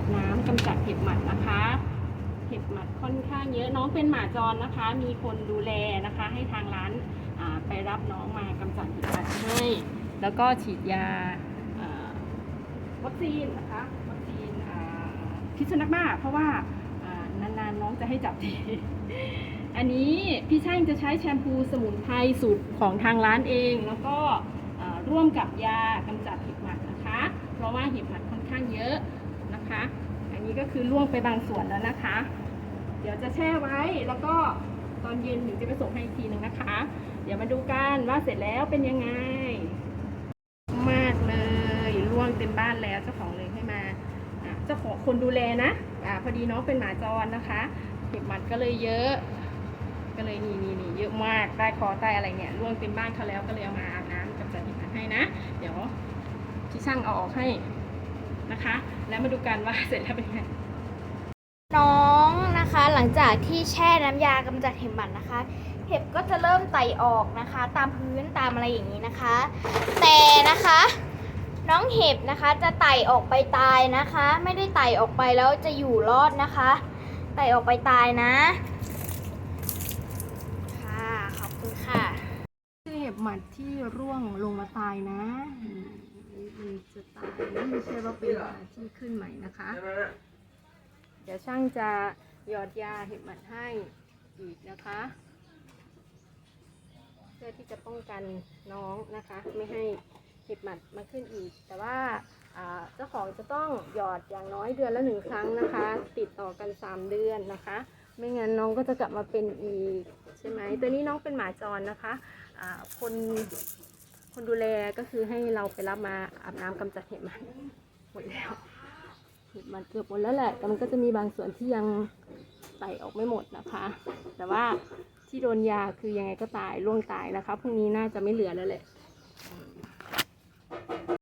อาบน้ำกำจัดเห็บหมัดนะคะ เห็บหมัดค่อนข้างเยอะน้องเป็นหมาจรนะคะ มีคนดูแลนะคะ ให้ทางร้านไปรับน้องมากำจัดเห็บหมัดให้ แล้วก็ฉีดยาวัคซีนนะคะวัคซีนพิษสุนัขบ้าเพราะว่าอ่านานๆน้องจะให้จับทีอันนี้พี่ช่างจะใช้แชมพูสมุนไพรสูตรของทางร้านเอง แล้วก็ร่วมกับยากำจัดเห็บหมัดนะคะ เพราะว่าเห็บหมัดค่อนข้างเยอะ นะคะ อันนี้ก็คือล่วงไปบางส่วนแล้วนะคะ เดี๋ยวจะแช่ไว้แล้วก็ตอนเย็นถึงจะไปส่งให้อีกทีหนึ่งนะคะ เดี๋ยวมาดูกันว่าเสร็จแล้วเป็นยังไง มากเลยล่วงเต็มบ้านแล้วเจ้าของเลยให้มาเจ้าของคนดูแลนะอ่าพอดีน้องเป็นหมาจรนะคะเห็บหมัดก็เลยเยอะ ก็เลยนี่นี่นี่เยอะมากใต้คอใต้อะไรเนี่ยร่วงเต็มบ้านเขาแล้วก็เลยเอามาอาบน้ำกับจัดเห็บหมัดให้นะ เดี๋ยวที่ช่างเอาออกให้ นะคะ แล้วมาดูกันว่าเสร็จแล้วเป็นยังไงน้องนะคะหลังจากที่แช่น้ำยากำจัดเห็บหมัดนะคะ เห็บก็จะเริ่มไต่ออกนะคะ ตามพื้นตามอะไรอย่างนี้นะคะ แต่นะคะ น้องเห็บนะคะจะไต่ออกไปตายนะคะ ไม่ได้ไต่ออกไปแล้วจะอยู่รอดนะคะ ไต่ออกไปตายนะ ค่ะขอบคุณค่ะคือเห็บหมัดที่ร่วงลงมาตายนะอืมมันจะตาย นะไม่ใช่ว่าเป็นหมาที่ขึ้นใหม่นะคะ เดี๋ยวช่างจะหยอดยาเห็บหมัดให้อีกนะคะ เพื่อที่จะป้องกันน้องนะคะ ไม่ให้เห็บหมัดมาขึ้นอีก แต่ว่าเจ้าของจะต้องหยอดอย่างน้อยเดือนละหนึ่งครั้งนะคะ ติดต่อกัน 3 เดือนนะคะ ไม่งั้นน้องก็จะกลับมาเป็นอีกใช่ไหมตัวนี้น้องเป็นหมาจรนะคะคน คนดูแลก็คือให้เราไปรับมาอาบน้ำกำจัดเห็บมันหมดแล้วเห็บมันเกือบหมดแล้วแหละ แต่มันก็จะมีบางส่วนที่ยังไต่ออกไม่หมดนะคะ แต่ว่าที่โดนยาคือยังไงก็ตายร่วงตายนะคะพรุ่งนี้น่าจะไม่เหลือแล้วแหละ